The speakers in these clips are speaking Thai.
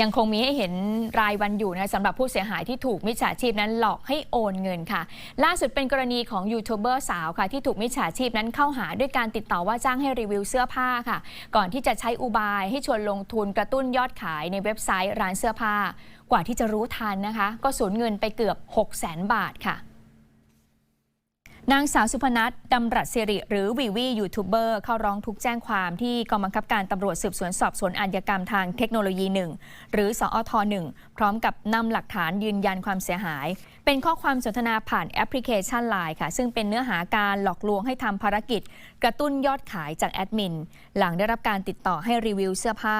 ยังคงมีให้เห็นรายวันอยู่นะสำหรับผู้เสียหายที่ถูกมิจฉาชีพนั้นหลอกให้โอนเงินค่ะ ล่าสุดเป็นกรณีของยูทูบเบอร์สาวค่ะ ที่ถูกมิจฉาชีพนั้นเข้าหาด้วยการติดต่อว่าจ้างให้รีวิวเสื้อผ้าค่ะ ก่อนที่จะใช้อุบายให้ชวนลงทุนกระตุ้นยอดขายในเว็บไซต์ร้านเสื้อผ้า กว่าที่จะรู้ทันนะคะ ก็สูญเงินไปเกือบ 6 0 0 0 0 0 บาทค่ะ นางสาวสุพนัทดำรัสสิริ หรือวีวียูทูบเบอร์เข้าร้องทุกแจ้งความที่กองบังคับการตำรวจสืบสวนสอบสวนอาญากรรมทางเทคโนโลยีหนึ่งหรือสอทหนึ่งพร้อมกับนำหลักฐานยืนยันความเสียหาย เป็นข้อความสนทนาผ่านแอปพลิเคชันไลน์ค่ะ ซึ่งเป็นเนื้อหาการหลอกลวงให้ทำภารกิจ กระตุ้นยอดขายจากแอดมิน หลังได้รับการติดต่อให้รีวิวเสื้อผ้า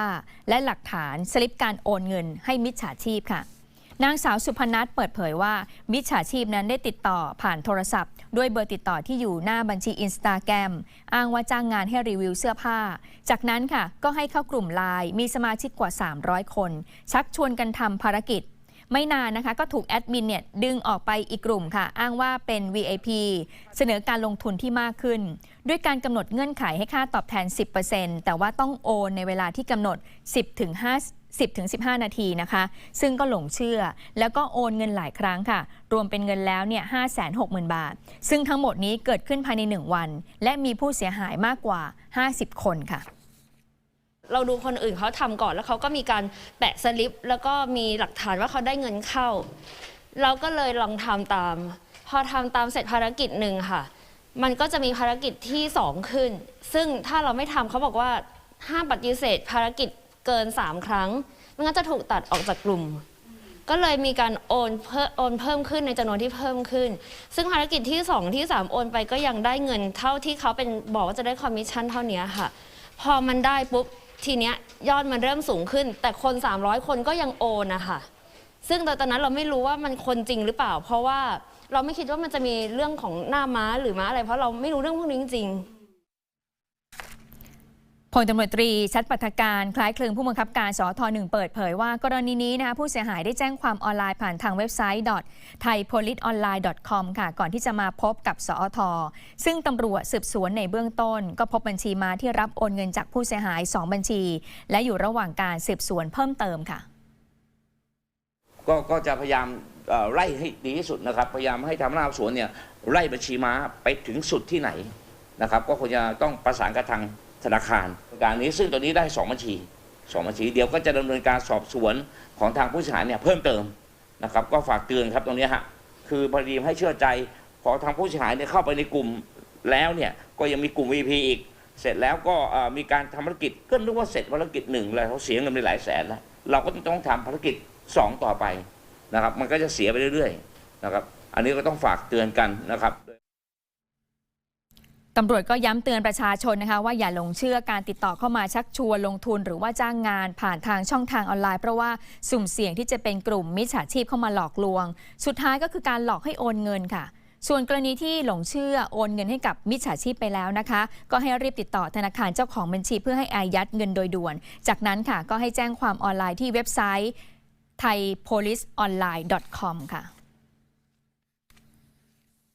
และหลักฐานสลิปการโอนเงินให้มิจฉาชีพค่ะ นางสาวสุพนัทเปิดเผยว่า มิจฉาชีพนั้นได้ติดต่อผ่านโทรศัพท์ ด้วยเบอร์ติดต่อที่อยู่หน้าบัญชีอินสตาแกรมอ้างว่าจ้างงานให้รีวิวเสื้อผ้า จากนั้นค่ะ ก็ให้เข้ากลุ่มไลน์มีสมาชิกกว่า 300 คน ชักชวนกันทำภารกิจ ไม่นานนะคะ ก็ถูกแอดมินเนี่ยดึงออกไปอีกกลุ่มค่ะ อ้างว่าเป็น VIP เสนอการลงทุนที่มากขึ้น ด้วยการกำหนดเงื่อนไขให้ค่าตอบแทน 10%แต่ว่าต้องโอนในเวลาที่กำหนด 10ถึง5 10ถึง15 นาทีนะคะ ซึ่งก็หลงเชื่อ แล้วก็โอนเงินหลายครั้งค่ะ รวมเป็นเงินแล้วเนี่ย560,000 บาท ซึ่งทั้งหมดนี้เกิดขึ้นภายใน 1 วัน และมีผู้เสียหายมากกว่า 50 คนค่ะ เราดูคนอื่นเขาทำก่อนแล้วเขาก็มีการแปะสลิป แล้วก็มีหลักฐานว่าเขาได้เงินเข้า เราก็เลยลองทำตาม พอทำตามเสร็จภารกิจหนึ่งค่ะ มันก็จะมีภารกิจที่สองขึ้น ซึ่งถ้าเราไม่ทำเขาบอกว่าห้ามปฏิเสธภารกิจเกิน 3 ครั้งไม่งั้นจะถูกตัดออกจากกลุ่ม ก็เลยมีการโอนเพิ่มโอนเพิ่มขึ้นในจำนวนที่เพิ่มขึ้น ซึ่งภารกิจที่ 2 ที่ 3 โอนไปก็ยังได้เงินเท่าที่เขาเป็นบอกว่าจะได้คอมมิชชั่นเท่านี้ค่ะ พอมันได้ปุ๊บ ทีเนี้ยยอดมันเริ่มสูงขึ้น แต่คน 300 คนก็ยังโอนนะคะซึ่งตอนนั้นเราไม่รู้ว่ามันคนจริงหรือเปล่า เพราะว่าเราไม่คิดว่ามันจะมีเรื่องของหน้าม้าหรือม้าอะไร เพราะเราไม่รู้เรื่องพวกนี้จริงๆ พลตำรวจตรีชัดปัทการคล้ายคลึงผู้บังคับการสอทหนึ่งเปิดเผยว่ากรณีนี้นะคะผู้เสียหายได้แจ้งความออนไลน์ผ่านทางเว็บไซต์ thaipoliceonline.com ค่ะ ก่อนที่จะมาพบกับสอทซึ่งตำรวจสืบสวนในเบื้องต้น ก็พบบัญชีมาที่รับโอนเงินจากผู้เสียหาย 2 บัญชี และอยู่ระหว่างการสืบสวนเพิ่มเติมค่ะ ก็ก็จะพยายามไล่ให้ดีที่สุดนะครับ พยายามให้ทางพนักงานสอบสวนเนี่ยไล่บัญชีม้าไปถึงสุดที่ไหนนะครับ ก็คงจะต้องประสานกับทาง ธนาคารการนี้ซึ่งตัวนี้ได้สองบัญชีสองบัญชีเดียวก็จะดำเนินการสอบสวนของทางผู้เสียหายเนี่ยเพิ่มเติมนะครับก็ฝากเตือนครับตรงนี้ฮะคือพอดีให้เชื่อใจพอทางผู้เสียหายเนี่ยเข้าไปในกลุ่มแล้วเนี่ยก็ยังมีกลุ่ม VP อีก เสร็จแล้วก็มีการทำภารกิจก็นึกว่าเสร็จภารกิจหนึ่งแล้วเขาเสียเงินไปหลายแสนแล้วเราก็ต้องทำภารกิจสองต่อไปนะครับมันก็จะเสียไปเรื่อยๆนะครับอันนี้ก็ต้องฝากเตือนกันนะครับ ตำรวจก็ย้ำเตือนประชาชนนะคะว่าอย่าหลงเชื่อการติดต่อเข้ามาชักชวนลงทุน หรือว่าจ้างงานผ่านทางช่องทางออนไลน์ เพราะว่าสุ่มเสี่ยงที่จะเป็นกลุ่มมิจฉาชีพเข้ามาหลอกลวง สุดท้ายก็คือการหลอกให้โอนเงินค่ะ ส่วนกรณีที่หลงเชื่อโอนเงินให้กับมิจฉาชีพไปแล้วนะคะ ก็ให้รีบติดต่อธนาคารเจ้าของบัญชีเพื่อให้อายัดเงินโดยด่วน จากนั้นค่ะก็ให้แจ้งความออนไลน์ที่เว็บไซต์ thaipoliceonline.com ค่ะ